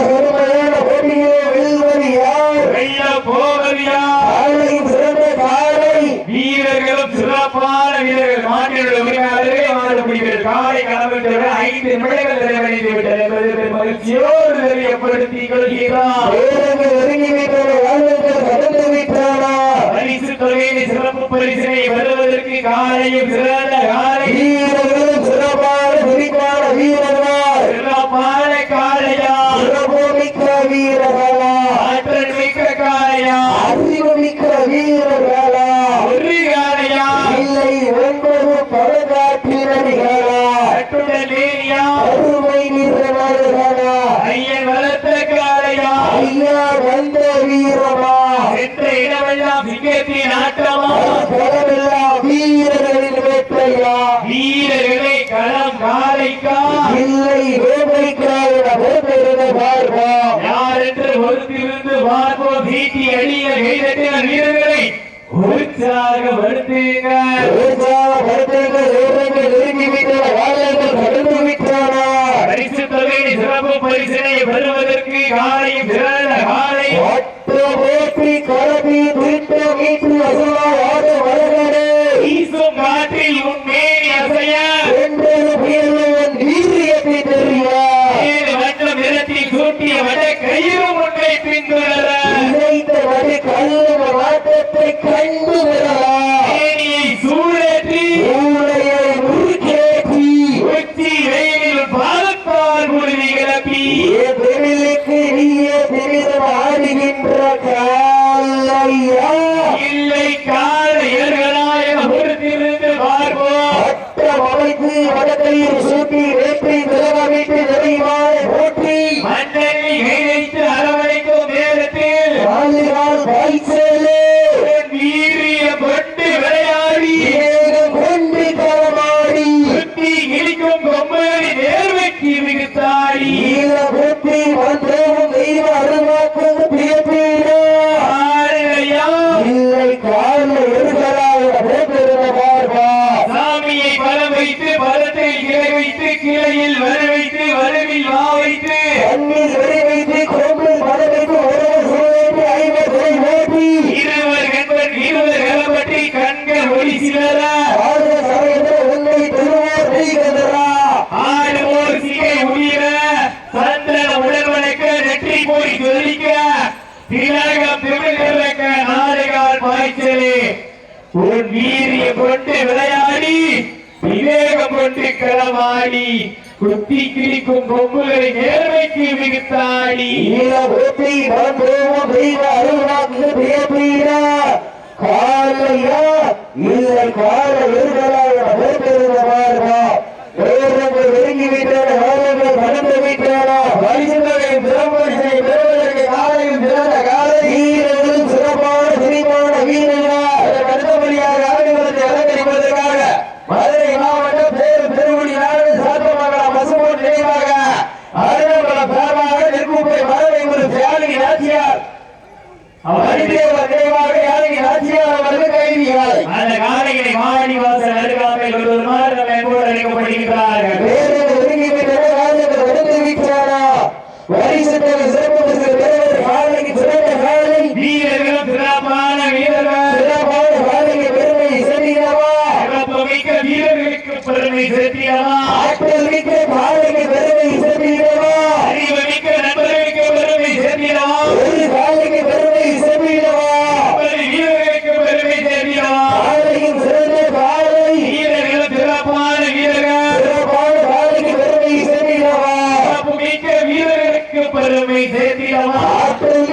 பெருமையான போட்டியிலே வெல்வது யார்? வெல்ல போவது யார்? காலை சிறந்த காலை. வீரர்களும் சிறப்பான வீரர்கள். சிறப்பு பரிசினை பெறுவதற்கு காலையும் சிறந்த காலை. கைதட்டிய வீரர்களை உற்சாகப்படுத்துங்கள் உற்சாகப்படுத்துங்கள் ஒரு வீரிய கொண்டு விளையாடி விவேகம் கொண்டு களமாடி குத்தி கிழிக்கும் கொம்புகளை நேர்மைக்கு மிகுத்தாடி. காலையா? இல்லை கால எதிர்களாக போட்டிருந்த பாருமா வேறு விருங்கி விட்டாரா மணந்து விட்டாரா Aí você, por exemplo,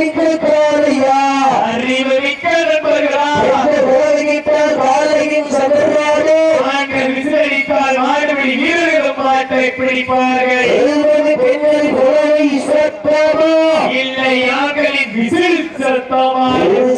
மிக்க காளையா அறிவு மிக்க நண்பர்களா போதுகிட்டால் காளையின் சமர்வாடு ஆண்கள் விசிலடித்தால் மாடுபிடி வீரர்களும் மாட்டை பிடிப்பார்கள். எழுபது பெண்கள் கோவை சத்தமா? இல்லை ஆண்களின் விசில் சத்தமா? ஏழு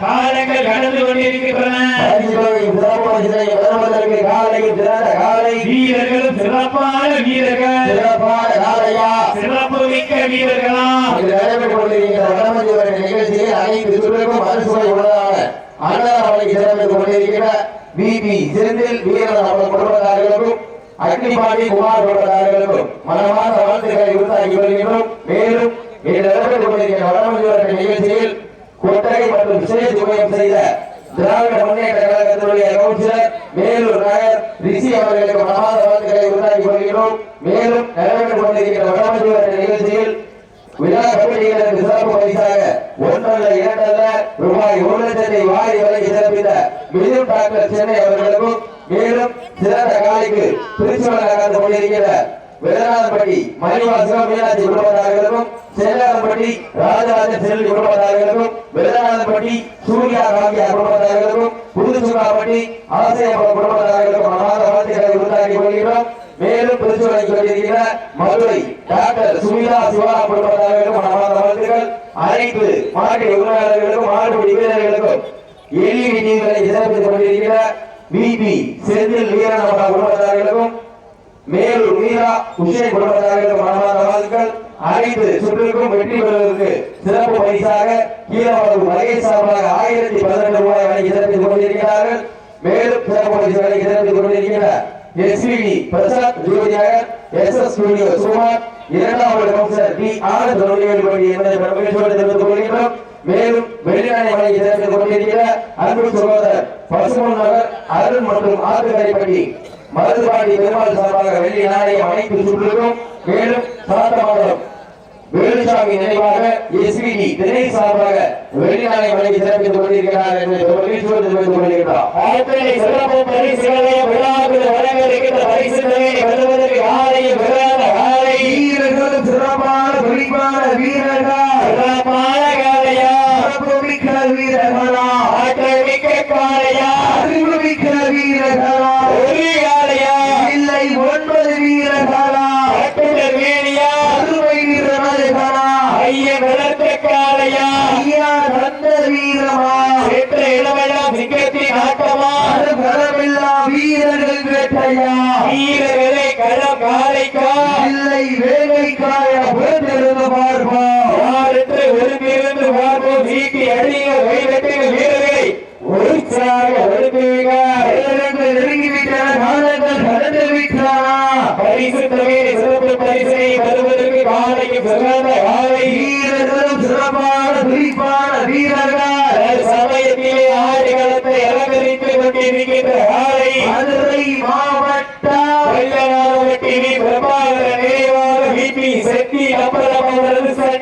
காலங்கள் கடந்து கொண்டிருக்கின்றன. வீரர்களும் சிறப்பான வீரர்கள். சிறப்பான காலையா? சிறப்பு மிக்க வீரர்களா? நடைபெற்றுக் கொண்டிருக்கிற நிகழ்ச்சியில் அனைத்து துறைக்கும் அறுசுவை உள்ளதான அன்னதாமலைக்கு சிறப்பித்துக் கொண்டிருக்கிற பிபி செந்தில் வீரன் அவர்கள் குடும்பத்தார்களுக்கும் அக்னிபாண்டி குமார் குடும்பத்தார்களுக்கும் மனமான வாழ்த்துக்களை உருவாக்கி வருகின்றோம் மேலும் இன்று நடைபெற்றுக் கொண்டிருக்கிற நிகழ்ச்சியில் கொட்டகை மற்றும் விசேஷ உபயம் செய்த திராவிட முன்னேற்ற கழகத்தினுடைய கவுன்சிலர் மேலூர் நகர் ரிஷி அவர்களுக்கு மனமாத வாழ்த்துக்களை உருவாக்கி கொள்கிறோம் மேலும் நிறைவேற்றிக் கொண்டிருக்கிற வடமஞ்சுவரின் நிகழ்ச்சியில் விழா கமிட்டிகளுக்கு சிறப்பு பரிசாக ஒன்றல்ல இரண்டல்ல ரூபாய் ஒரு லட்சத்தை வாரி வழங்கி சிறப்பித்த மிதும் டாக்டர் சென்னை அவர்களுக்கும் மேலும் சிறந்த காலைக்கு திருச்சிவன நகர்ந்து கொண்டிருக்கிற வேதநாதன்பட்டி மணிவா சிவமீனாட்சி குடும்பத்தார்களுக்கும் சேலரம்பட்டி ராஜராஜ செல்வி குடும்பத்தார்களுக்கும் வேதநாதன்பட்டி சூர்யா காவியா குடும்பத்தார்களுக்கும் புதுசுகாப்பட்டி ஆசையப்பம் குடும்பத்தார்களுக்கும் மனமாத வாழ்த்துக்களை உருவாக்கி கொள்கிறோம் மேலும் திருச்சுவனை சொல்லியிருக்கிற மதுரை டாக்டர் சுமிதா சிவா குடும்பத்தார்களுக்கும் மனமார்ந்த வாழ்த்துக்கள். அனைத்து மாட்டு உரிமையாளர்களுக்கும் மாடுபிடி வீரர்களுக்கும் எளிய டிவிகளை சிறப்பித்துக் கொண்டிருக்கிற பிபி செந்தில் வீரன் குடும்பத்தார்களுக்கும் மேலூர் மீரா உஷே குடும்பத்தார்களுக்கும் மனமார்ந்த அனைத்து சுற்றுக்கும் வெற்றி பெறுவதற்கு சிறப்பு பரிசாக கீழவளவு மகேஷ் சார்பாக ஆயிரத்தி பதினெட்டு ரூபாய் வரை இதற்கு கொண்டிருக்கிறார்கள். மேலும் சிறப்பு பரிசுகளை இதற்கு கொண்டிருக்கிற எஸ்விடி பிரசாத் ஜோதியாக எஸ் எஸ் ஸ்டுடியோ சுமார் இரண்டாவது கவுன்சிலர் டி ஆனந்த் தொழில்நுட்பி என்பதை மகிழ்ச்சியோடு தெரிவித்துக் கொள்கிறோம் மேலும் வெளிநாடு வழங்கி சிறப்பித்துக் கொண்டிருக்கிற அன்பு சகோதரர் பசுமன் நகர் அருள் மற்றும் ஆத்துக்கரைப்பட்டி மருதுபாண்டி பெருமாள் சார்பாக வெள்ளி நாணயம் அனைத்து சுற்றுக்கும் மேலும் சாத்தமாதம் வேலுசாமி நினைவாக எஸ்பிடி திணை சார்பாக வெள்ளி நாணயம் வழங்கி சிறப்பித்துக் கொண்டிருக்கிறார் என்று மகிழ்ச்சியோடு தெரிவித்துக் கொண்டிருக்கிறார். அத்தனை சிறப்பு பரிசுகளை விழாவில் வழங்க இருக்கின்ற பரிசுகளை வேலைக்காக வேலைக்காய பார்ப்போம்.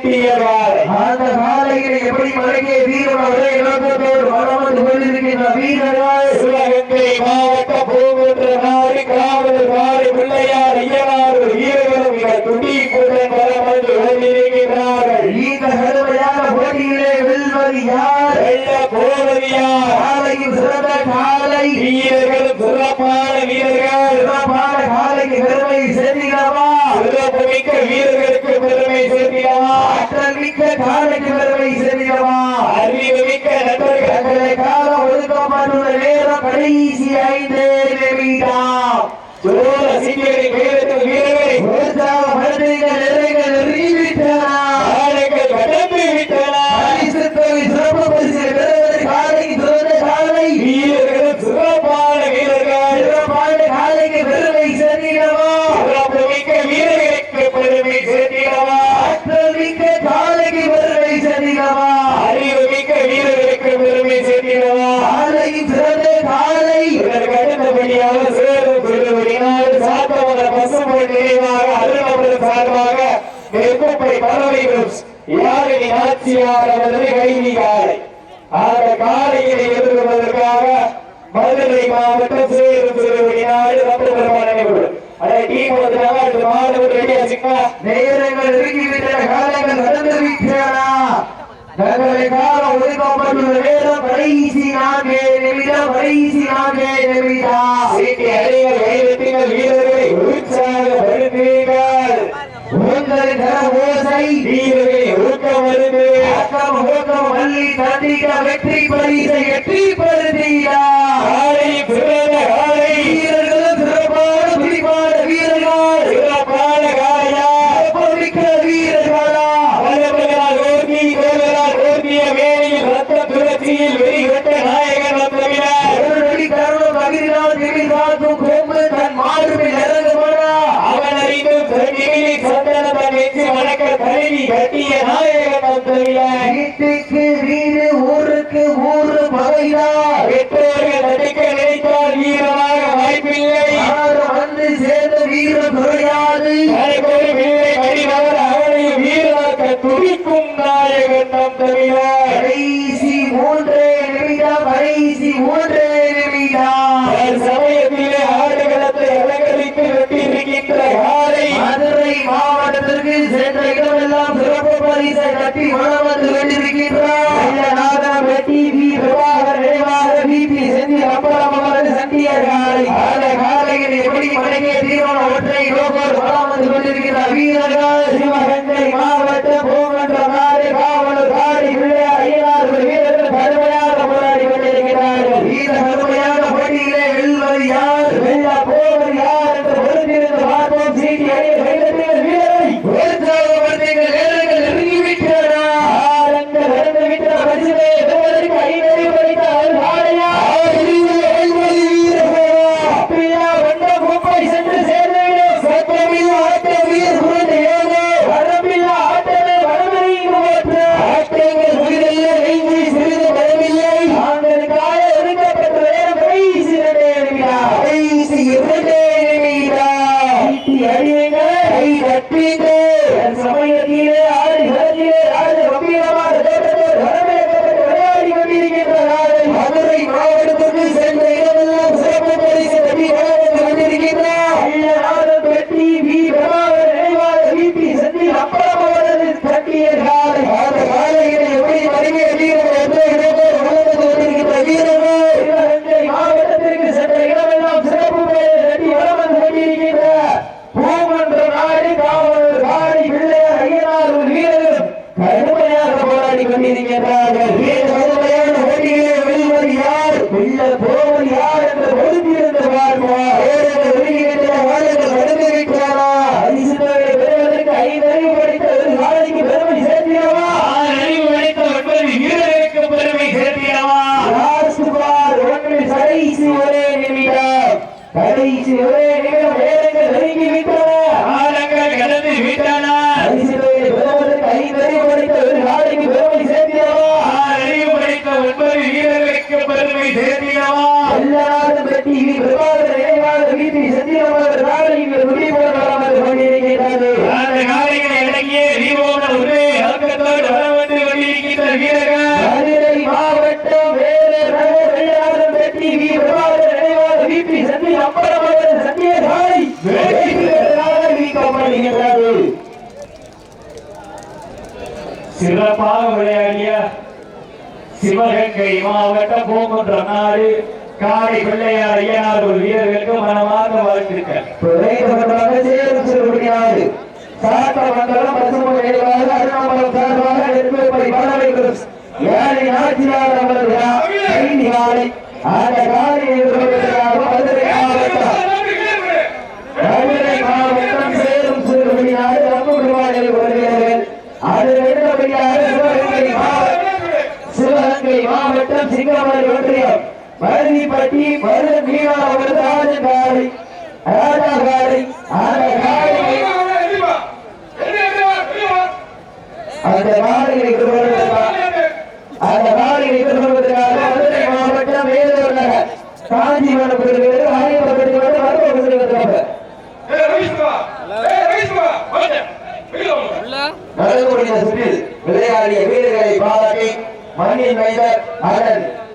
Yeah. ஆட்சியாளர் அவர்களை கைதி காலை அந்த காலையை எதிர்கொள்வதற்காக மதுரை மாவட்டம் சேரும் திருவிழாடு ரப்பர் பெருமாள் நினைவு அதே டீ கொடுத்தாங்க அடுத்த மாணவர் ரெடியாச்சுங்களா நேரங்கள் இறங்கிவிட்டன காலங்கள் நடந்து விட்டனா தங்களை காலம் ஒதுக்கப்பட்டுள்ள வேதம் கடைசி நான்கே நிமிடம் கடைசி நான்கே நிமிடம். ಇದೆ aqui, manda let me দিকে প্রায় விளையாடிய சிவகங்கை மாவட்டம் பூங்குன்ற நாடு காடை பிள்ளையார் ஐயனார் ஒரு வீரர்களுக்கு மனமார்ந்த வாழ்த்துக்கள் சாத்தமங்கலம் அருணாமலம் சார்பாக ஏழை நாட்டினார் அவர்கள் அந்த காலை எதிர்கொள்வதற்காக மதுரை மாவட்டம் மதுரை மாவட்டம் சேரும் சிறுபடியாது ரம்மகுருவானை வருகிறார்கள் அது வென்றபடியாக சிவகங்கை மாவட்டம் சிவகங்கை மாவட்டம் சிங்கமலை ஒன்றியம் மருதிப்பட்டி மருத ராஜகாரி அந்த காலை அந்த காலையை எதிர்கொள்வதற்காக அந்த காலையை எதிர்கொள்வதற்காக மதுரை மாவட்டம் வேலூர் நகர் காஞ்சிபுரம் பிரிவு ஆயிரத்தி வருவதற்காக நடந்து முடிந்த சுற்றில் விளையாடிய வீரர்களை மண்ணின் மைந்தர் அண்ணன்